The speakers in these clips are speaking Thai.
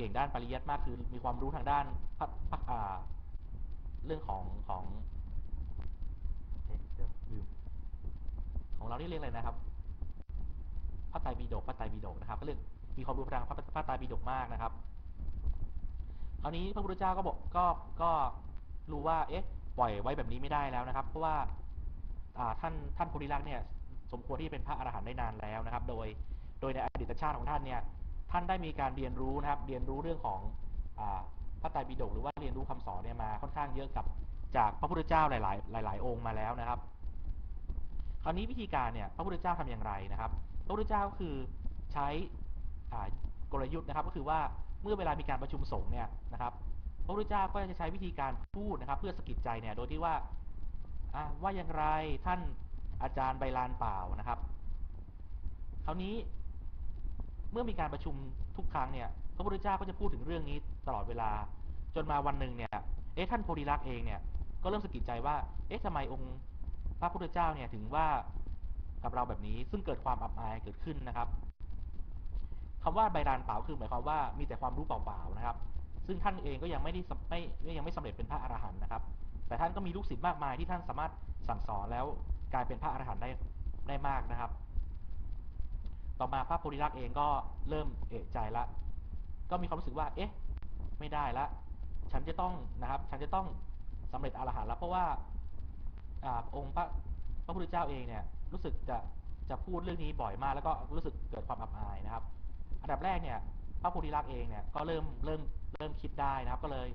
เก่งด้านปริยัติมากคือมีความรู้ทางด้านพระพระอ่าเรื่องของของเอ๊ะเดี๋ยวลืมของเรานี่เรียกอะไรนะครับพระไตรปิฎกพระไตรปิฎกนะครับ ก็เรียกมีความรู้ทางพระพระไตรปิฎกมากนะครับคราวนี้พระพุทธเจ้าก็บอกก็ก็รู้ว่าเอ๊ะปล่อยไว้แบบนี้ไม่ได้แล้วนะครับ เพราะว่าอ่าท่านท่านโพธิลักษณ์เนี่ยสมควรที่จะเป็นพระอรหันต์ได้นานแล้วนะครับ โดยโดยในอดีตชาติของท่านเนี่ย ท่านได้มีการเรียนรู้นะครับ เรียนรู้เรื่องของพระไตรปิฎกหรือว่าเรียนรู้คำสอนเนี่ยมาค่อนข้างเยอะกับจากพระพุทธเจ้าหลาย ๆ หลาย ๆ องค์มาแล้วนะครับ คราวนี้วิธีการเนี่ยพระพุทธเจ้าทำอย่างไรนะครับ พระพุทธเจ้าก็คือใช้กลยุทธ์นะครับ ก็คือว่าเมื่อเวลามีการประชุมสงฆ์เนี่ยนะครับ พระพุทธเจ้าก็จะใช้วิธีการพูดนะครับ เพื่อสะกิดใจเนี่ยโดยที่ว่าอ่าว่าอย่างไรท่านอาจารย์ใบลานเปล่านะครับ คราวนี้ เมื่อมีการประชุมทุกครั้งเนี่ยพระพุทธเจ้าก็จะพูดถึงเรื่องนี้ตลอดเวลา จนมาวันหนึ่งเนี่ยเอ๊ะท่านโพธิลักษ์เองเนี่ยก็เริ่มสะกิดใจว่าเอ๊ะทำไมองค์พระพุทธเจ้าเนี่ยถึงว่ากับเราแบบนี้ซึ่งเกิดความอับอายเกิดขึ้นนะครับคำว่าใบลานเปล่าคือหมายความว่ามีแต่ความรู้เปล่าๆนะครับ ซึ่งท่านเองก็ยังไม่ได้ไม่ยังไม่สำเร็จเป็นพระอรหันต์นะครับ แต่ท่านก็มีลูกศิษย์มากมายที่ท่านสามารถสั่งสอนแล้วกลายเป็นพระอรหันต์ได้ได้มากนะครับ ต่อมาพระโพธิลักษณ์เองก็เริ่มเอะใจละก็มีความรู้สึกว่า เอ๊ะ ไม่ได้ละ ฉันจะต้องนะครับ ฉันจะต้องสำเร็จอรหันต์แล้วเพราะว่าอองค์พระพระพุทธเจ้าเองเนี่ยรู้สึกจะจะพูดเรื่องนี้บ่อยมาก แล้วก็รู้สึกเกิดความอับอายนะครับ อันดับแรกเนี่ยพระโพธิลักษณ์เองเนี่ยก็เริ่มเริ่มเริ่มคิดได้นะครับ ก็เลย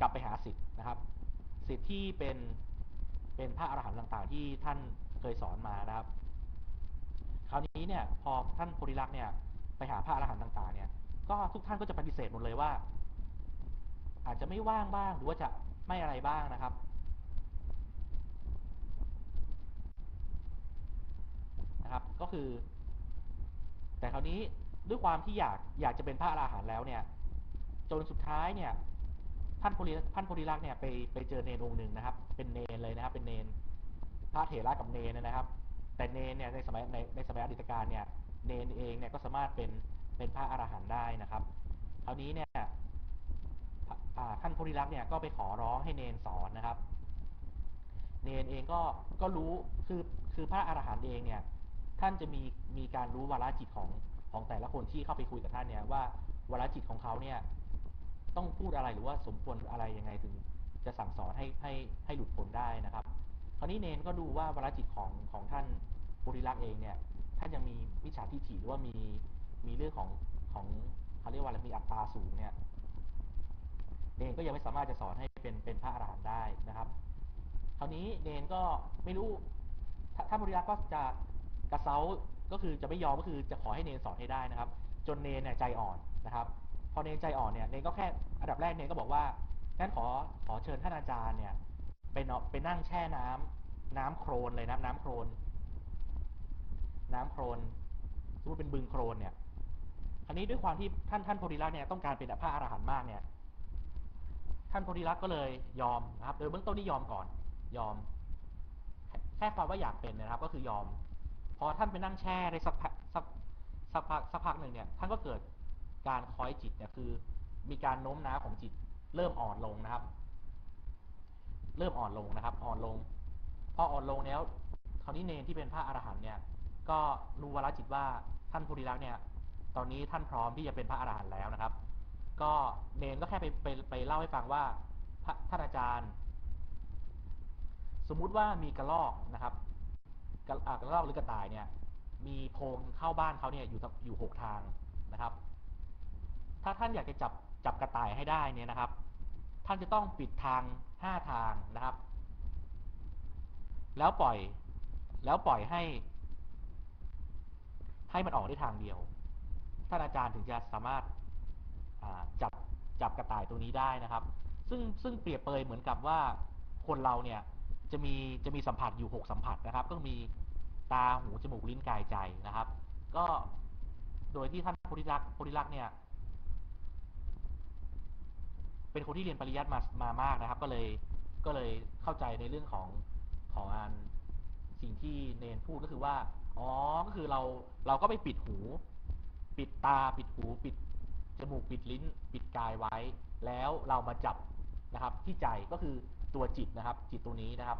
กลับไปหาสิทธิ์นะครับสิทธิ์ที่เป็นเป็นพระอรหันต์ต่างๆ ที่ท่านเคยสอนมานะครับ คราวนี้เนี่ยพอท่านโพธิลักษณ์เนี่ยไปหาพระอรหันต์ต่างๆเนี่ยก็ทุกท่านก็จะปฏิเสธหมดเลยว่า อาจจะไม่ว่างบ้างหรือว่าจะไม่อะไรบ้างนะครับ นะครับ ก็คือ แต่คราวนี้ด้วยความที่อยากอยากจะเป็นพระอรหันต์แล้วเนี่ยจนสุดท้ายเนี่ยท่านโพธิท่านโพธิลักษณ์เนี่ยไปไปเจอเนรองค์หนึ่งนะครับ เป็นเนรเลยนะครับ เป็นเนรพระเถระกับเนรนะครับ แต่เนรเนี่ยในสมัยในในสมัยอดีตการเนี่ยเนรเองเนี่ยก็สามารถเป็นเป็นพระอรหันต์ได้นะครับคราวนี้เนี่ยท่านโพธิลักษณ์เนี่ยก็ไปขอร้องให้เนรสอนนะครับ เนรเองก็ก็รู้คือคือพระอรหันต์เองเนี่ยท่านจะมีมีการรู้วาระจิตของของแต่ละคนที่เข้าไปคุยกับท่านเนี่ยว่าวาระจิตของเขาเนี่ยต้องพูดอะไรหรือว่าสมควรอะไรยังไงถึงจะสั่งสอนให้ให้ให้หลุดพ้นได้นะครับ คราวนี้เนนก็ดูว่าวรจิตของของท่านโพธิลักษ์เองเนี่ยท่านยังมีวิชาทิฏฐิหรือว่ามีมีเรื่องของของเขาเรียกว่าอะไรมีอัตตาสูงเนี่ยเนนก็ยังไม่สามารถจะสอนให้เป็นเป็นพระอรหันต์ได้นะครับ คราวนี้เนนก็ไม่รู้ถ้าถ้าบริรักษ์ก็จะกระเซาก็คือจะไม่ยอมก็คือจะขอให้เนนสอนให้ได้นะครับ จนเนนเนี่ยใจอ่อนนะครับ พอเนนใจอ่อนเนี่ยเนนก็แค่อันดับแรกเนนก็บอกว่างั้นขอขอเชิญท่านอาจารย์เนี่ย ไปเนาะไปนั่งแช่น้ำน้ำโครนเลยนะน้ำโครน น้ำโครนสมมติเป็นบึงโครนเนี่ยคราวนี้ด้วยความที่ท่านท่านโพธิลักษณ์เนี่ยต้องการเป็นพระอรหันต์มากเนี่ย ท่านโพธิลักษณ์ก็เลยยอมนะครับ โดยเบื้องต้นนี่ยอมก่อน ยอม แค่ความว่าอยากเป็นนะครับ ก็คือยอม พอท่านไปนั่งแช่ในสักสักสักพักสักพักหนึ่งเนี่ย ท่านก็เกิดการคอยจิตเนี่ยคือ มีการโน้มน้าวของจิตเริ่มอ่อนลงนะครับ เริ่มอ่อนลงนะครับ อ่อนลง พออ่อนลงแล้วคราวนี้เนรที่เป็นพระอรหันต์เนี่ย ก็รู้วาระจิตว่าท่านโพธิลักษณ์เนี่ย ตอนนี้ท่านพร้อมที่จะเป็นพระอรหันต์แล้วนะครับ ก็เนรก็แค่ไปไปไปเล่าให้ฟังว่าพระท่านอาจารย์ สมมุติว่ามีกระรอกนะครับ กระอ่ากระรอกหรือกระต่ายเนี่ย มีโพรงเข้าบ้านเขาเนี่ยอยู่อยู่หกทางนะครับ ถ้าท่านอยากจะจับจับกระต่ายให้ได้เนี่ยนะครับ ท่านจะต้องปิดทางห้าทางนะครับ แล้วปล่อย แล้วปล่อยให้ ให้มันออกได้ทางเดียว ท่านอาจารย์ถึงจะสามารถาจับจับกระต่ายตัวนี้ได้นะครับ ซึ่งซึ่งเปรียบเปรยเหมือนกับว่าคนเราเนี่ยจะมีจะมีสัมผัสอยู่หกสัมผัสนะครับ ก็มีตาหูจมูกลิ้นกายใจนะครับ ก็โดยที่ท่านโพธิลักษ์โพธิลักษ์เนี่ย เป็นคนที่เรียนปริยัติมามามากนะครับ ก็เลยก็เลยเข้าใจในเรื่องของของอันสิ่งที่เนนพูดก็คือว่าอ๋อก็คือเราเราก็ไปปิดหู ปิดตาปิดหู ปิดจมูกปิดลิ้น ปิดกายไว้ แล้วเรามาจับนะครับ ที่ใจก็คือตัวจิตนะครับ จิตตัวนี้นะครับ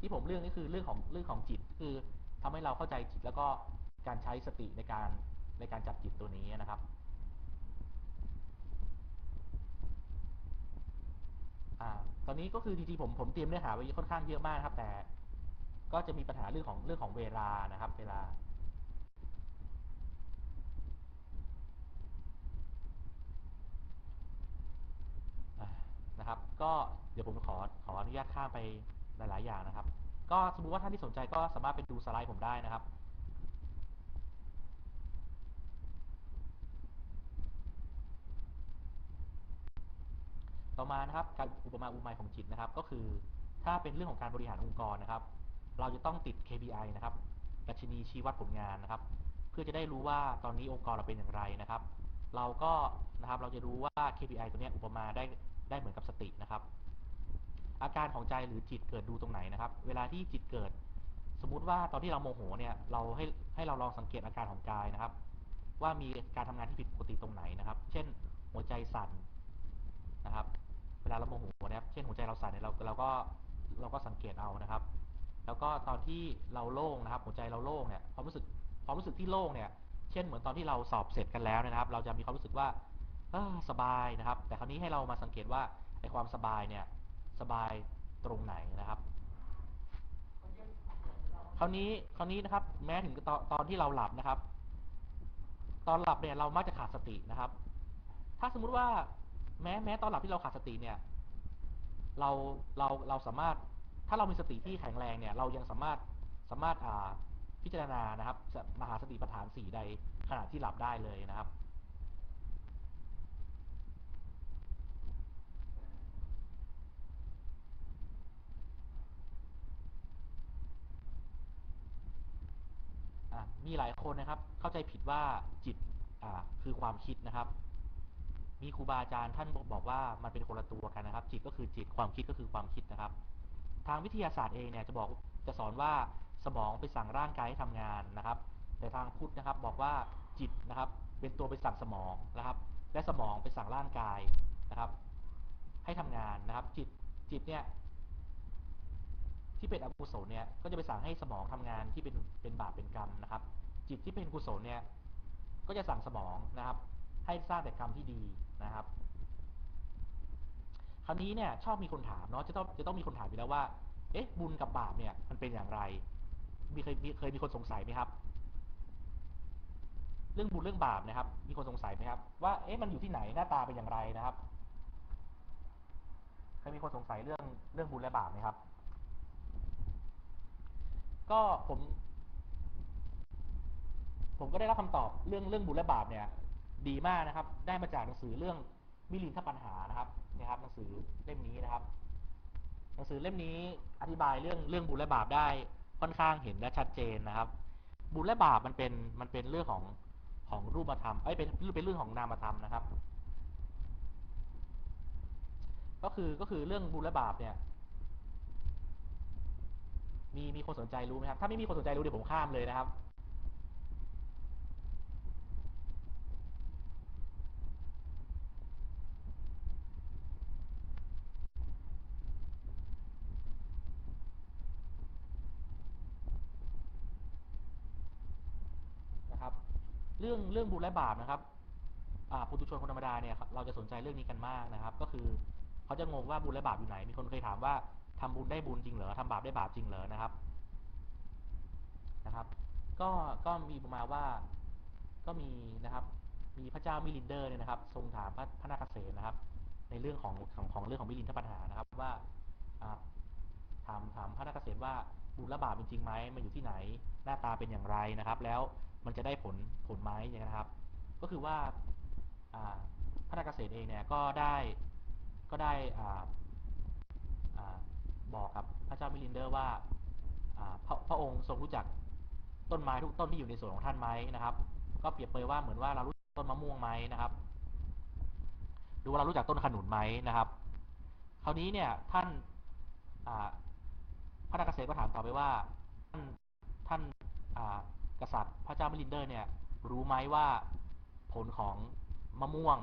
ที่ผมเรื่องนี่คือเรื่องของเรื่องของจิตคือทำให้เราเข้าใจจิตแล้วก็การใช้สติในการในการจับจิตตัวนี้นะครับ อ่า ตอนนี้ก็คือจริงๆผมผมเตรียมเนื้อหาไว้ค่อนข้างเยอะมากครับ แต่ ก็จะมีปัญหาเรื่องของเรื่องของเวลานะครับ เวลาอ่านะครับ ก็เดี๋ยวผมขอขออนุญาตข้ามไปหลาย ๆ อย่างนะครับ ก็สมมติว่าท่านที่สนใจก็สามารถไปดูสไลด์ผมได้นะครับ ต่อมานะครับการอุปมาอุปไมยของจิตนะครับ ก็คือถ้าเป็นเรื่องของการบริหารองค์กรนะครับ เราจะต้องติด KPI นะครับดัชนีชี้วัดผลงานนะครับ เพื่อจะได้รู้ว่าตอนนี้องค์กรเราเป็นอย่างไรนะครับ เราก็นะครับเราจะรู้ว่า KPI ตัวนี้อุปมาได้ได้เหมือนกับสตินะครับ อาการของใจหรือจิตเกิดดูตรงไหนนะครับ เวลาที่จิตเกิด สมมุติว่าตอนที่เราโมโหเนี่ยเราให้ให้เราลองสังเกตอาการของกายนะครับ ว่ามีการทำงานที่ผิดปกติตรงไหนนะครับ เช่น หัวใจสั่น ลาเราโมโหนะครับ เช่นหัวใจเราสั่นเนี่ยเราเราก็เราก็สังเกตเอานะครับ แล้วก็ตอนที่เราโล่งนะครับ หัวใจเราโล่งเนี่ยความรู้สึกความรู้สึกที่โล่งเนี่ย เช่นเหมือนตอนที่เราสอบเสร็จกันแล้วนะครับ เราจะมีความรู้สึกว่าสบายนะครับ แต่คราวนี้ให้เรามาสังเกตว่าไอ้ความสบายเนี่ยสบายตรงไหนนะครับ คราวนี้คราวนี้นะครับ แม้ถึงตอนตอนที่เราหลับนะครับ ตอนหลับเนี่ยเรามักจะขาดสตินะครับ ถ้าสมมุติว่า แม้แม้ตอนหลับที่เราขาดสติเนี่ย เราเราเราสามารถถ้าเรามีสติที่แข็งแรงเนี่ย เรายังสามารถสามารถอ่าพิจารณานะครับมหาสติปัฏฐานสี่ใดขณะที่หลับได้เลยนะครับอะมีหลายคนนะครับเข้าใจผิดว่าจิตอ่าคือความคิดนะครับ มีครูบาอาจารย์ท่านบอกว่ามันเป็นคนละตัวกันนะครับ จิตก็คือจิตความคิดก็คือความคิดนะครับ ทางวิทยาศาสตร์เองเนี่ยจะบอกจะสอนว่าสมองไปสั่งร่างกายให้ทำงานนะครับ แต่ทางพุทธนะครับบอกว่าจิตนะครับ เป็นตัวไปสั่งสมองนะครับ และสมองไปสั่งร่างกายนะครับ ให้ทำงานนะครับ จิตจิตเนี่ยที่เป็นอกุศลเนี่ยก็จะไปสั่งให้สมองทำงานที่เป็นเป็นบาปเป็นกรรมนะครับ จิตที่เป็นกุศลเนี่ยก็จะสั่งสมองนะครับ ให้สร้างแต่กรรมที่ดี นะครับ คราวนี้เนี่ยชอบมีคนถามเนาะจะต้องจะต้องมีคนถามอยู่แล้วว่า เอ๊ะ บุญกับบาปเนี่ยมันเป็นอย่างไร มีเคยมีเคยมีคนสงสัยไหมครับ เรื่องบุญเรื่องบาปนะครับ มีคนสงสัยไหมครับ ว่าเอ๊ะมันอยู่ที่ไหนหน้าตาเป็นอย่างไรนะครับเคยมีคนสงสัยเรื่องเรื่องบุญและบาปไหมครับ ก็ผม ผมก็ได้รับคำตอบเรื่องเรื่องบุญและบาปเนี่ย ดีมากนะครับ ได้มาจากหนังสือเรื่องมิลินทปัญหานะครับนะครับ หนังสือเล่มนี้นะครับ หนังสือเล่มนี้อธิบายเรื่องเรื่องบุญและบาปได้ค่อนข้างเห็นและชัดเจนนะครับ บุญและบาปมันเป็นมันเป็นเรื่องของของรูปธรรมเอ้ยเป็นเป็นเรื่องของนามธรรมนะครับ ก็คือก็คือเรื่องบุญและบาปเนี่ย มีมีคนสนใจรู้ไหมครับ ถ้าไม่มีคนสนใจรู้เดี๋ยวผมข้ามเลยนะครับนะครับ เรื่องเรื่องบุญและบาปนะครับอ่าปุชนคนธรรมดาเนี่ยเราจะสนใจเรื่องนี้กันมากนะครับ ก็คือเขาจะงงว่าบุญและบาปอยู่ไหน มีคนเคยถามว่าทำบุญได้บุญจริงเหรอทำบาปได้บาปจริงเหรอนะครับนะครับ ก็ก็มีประมาณว่าก็มีนะครับ มีพระเจ้ามิลินเดอร์เนี่ยนะครับ ทรงถามพระพระนาคเษนนะครับ ในเรื่องของของของเรื่องของมิลินทปัญหานะครับ ว่าอ่าถามถามพระนาคเษนว่า บุญและบาปเป็นจริงไหมมันอยู่ที่ไหน หน้าตาเป็นอย่างไรนะครับ แล้วมันจะได้ผลผลไหมนะครับ ก็คือว่าอ่าพระนาคเษนเองเนี่ยก็ได้ก็ได้อ่าบอกกับพระเจ้ามิลินเดอร์ว่าพระพระองค์ทรงรู้จักต้นไม้ทุกต้นที่อยู่ในสวนของท่านไหมนะครับ ก็เปรียบเปยว่าเหมือนว่าเรารู้จักต้นมะม่วงไหมนะครับดูว่าเรารู้จักต้นขนุนไหมนะครับ คราวนี้เนี่ยท่านอ่า พระนากเกษตรก็ถามต่อไปว่า ท่านท่านกษัตริย์พระเจ้ามิลินเดอร์เนี่ยรู้ไหมว่าผลของมะม่วง